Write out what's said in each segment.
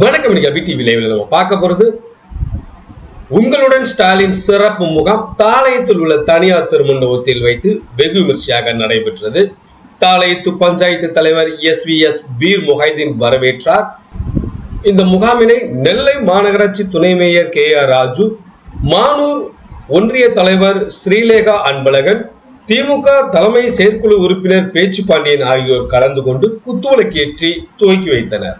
பிடி விளைவில் நம்ம பார்க்க போறது உங்களுடன் ஸ்டாலின் சிறப்பு முகாம் தாளையத்தில் உள்ள தனியார் திருமண்டபத்தில் வைத்து வெகு விமர்சையாக நடைபெற்றது. தாளையத்து பஞ்சாயத்து தலைவர் S V S Peer Muhaideen வரவேற்றார். இந்த முகாமினை நெல்லை மாநகராட்சி துணை mayor K R Raju Manur ஒன்றிய தலைவர் ஸ்ரீலேகா அன்பழகன் திமுக தலைமை செயற்குழு உறுப்பினர் பேச்சு பாண்டியன் ஆகியோர் கலந்து கொண்டு குத்துவிளக்கேற்றி துவக்கி வைத்தனர்.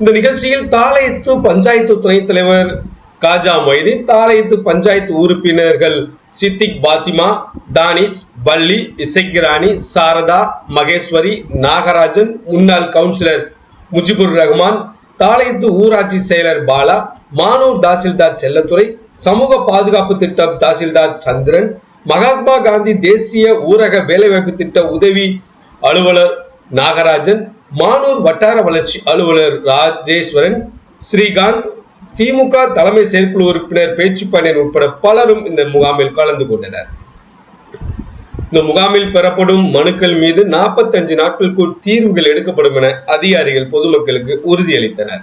இந்த நிகழ்ச்சியில் தாளையத்து பஞ்சாயத்து துணைத் தலைவர் காஜா மொய்தீன் தாளையத்து பஞ்சாயத்து உறுப்பினர்கள் சித்திக் பாத்திமா தானிஷ் வள்ளி இசைக்கிராணி சாரதா மகேஸ்வரி நாகராஜன் முன்னாள் கவுன்சிலர் முஜிபுர் ரஹ்மான் தாளையத்து ஊராட்சி செயலர் பாலா மானூர் தாசில்தார் செல்லத்துறை சமூக பாதுகாப்பு திட்டம் தாசில்தார் சந்திரன் மகாத்மா காந்தி தேசிய ஊரக வேலைவாய்ப்பு திட்ட உதவி அலுவலர் நாகராஜன் மானூர் வட்டார வளர்ச்சி அலுவலர் ராஜேஸ்வரன் ஸ்ரீகாந்த் திமுக தலைமை செயற்குழு உறுப்பினர் பேச்சுப்பாண்டியன் உட்பட பலரும் இந்த முகாமில் கலந்து கொண்டனர். இந்த முகாமில் பெறப்படும் மனுக்கள் மீது நாற்பத்தஞ்சு நாட்களுக்குள் தீர்வுகள் எடுக்கப்படும் என அதிகாரிகள் பொதுமக்களுக்கு உறுதியளித்தனர்.